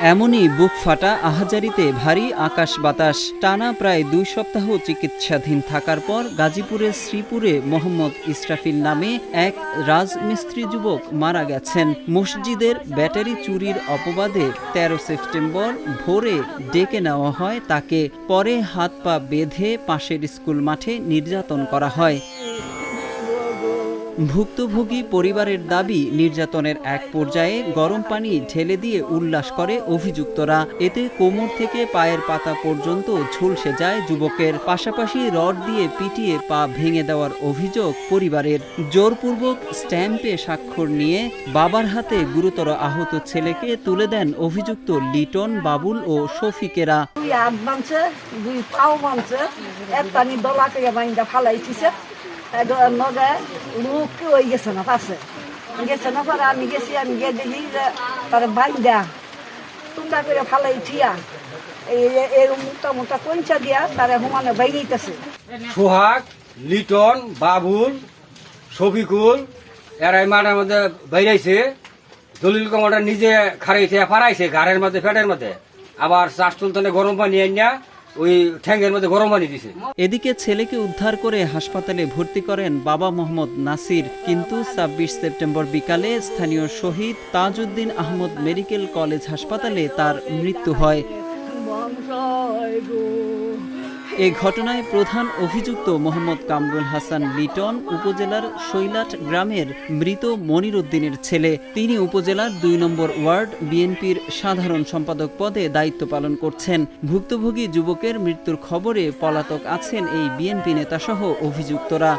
এমনই বুক ফাটা আহাজারিতে ভারী আকাশ বাতাস। টানা প্রায় দুই সপ্তাহ চিকিৎসাধীন থাকার পর গাজীপুরের শ্রীপুরে মোহাম্মদ ইসরাফিল নামে এক রাজমিস্ত্রি যুবক মারা গেছেন। মসজিদের ব্যাটারি চুরির অপবাদে তেরো সেপ্টেম্বর ভোরে ডেকে নেওয়া হয় তাকে। পরে হাত পা বেঁধে পাশের স্কুল মাঠে নির্যাতন করা হয়। ভুক্তভোগী পরিবারের দাবি, নির্যাতনের এক পর্যায়ে গরম পানি ঢেলে দিয়ে উল্লাস করে অভিযুক্তরা। এতে কোমর থেকে পায়ের পাতা পর্যন্ত ঝুলসে যায় যুবকের। পাশাপাশি রড দিয়ে পিটিয়ে পা ভেঙে দেওয়ার অভিযোগ পরিবারের। জোরপূর্বক স্ট্যাম্পে স্বাক্ষর নিয়ে বাবার হাতে গুরুতর আহত ছেলেকে তুলে দেন অভিযুক্ত লিটন, বাবুল ও শফিকেরা। দুই পাও নগে লোক ওই গেছে তারা করে কঞ্চা দিয়া বাইরেইতেছে সোহাগ লিটন বাবুল মাঠের মধ্যে বাইরাইছে দলিল কমাটা নিজে খারাইছে ফারাইছে ঘাড়ের মধ্যে ফেটের মধ্যে আবার চাষ তুলতনে গরম পানি আনিয়া ওই ঠ্যাঙ্গের মধ্যে গরম পানি দিছে। এদিকে ছেলেকে উদ্ধার করে হাসপাতালে ভর্তি করেন বাবা মোহাম্মদ নাসির, কিন্তু ছাব্বিশ সেপ্টেম্বর বিকালে স্থানীয় শহীদ তাজউদ্দিন আহমদ মেডিকেল কলেজ হাসপাতালে তার মৃত্যু হয়। এ ঘটনায় প্রধান অভিযুক্ত মোহাম্মদ কামরুল হাসান লিটন উপজেলার শৈলাট গ্রামের মৃত মনির উদ্দিনের ছেলে। তিনি উপজেলার দুই নম্বর ওয়ার্ড বিএনপির সাধারণ সম্পাদক পদে দায়িত্ব পালন করছেন। ভুক্তভোগী যুবকের মৃত্যুর খবরে পলাতক আছেন এই বিএনপি নেতাসহ অভিযুক্তরা।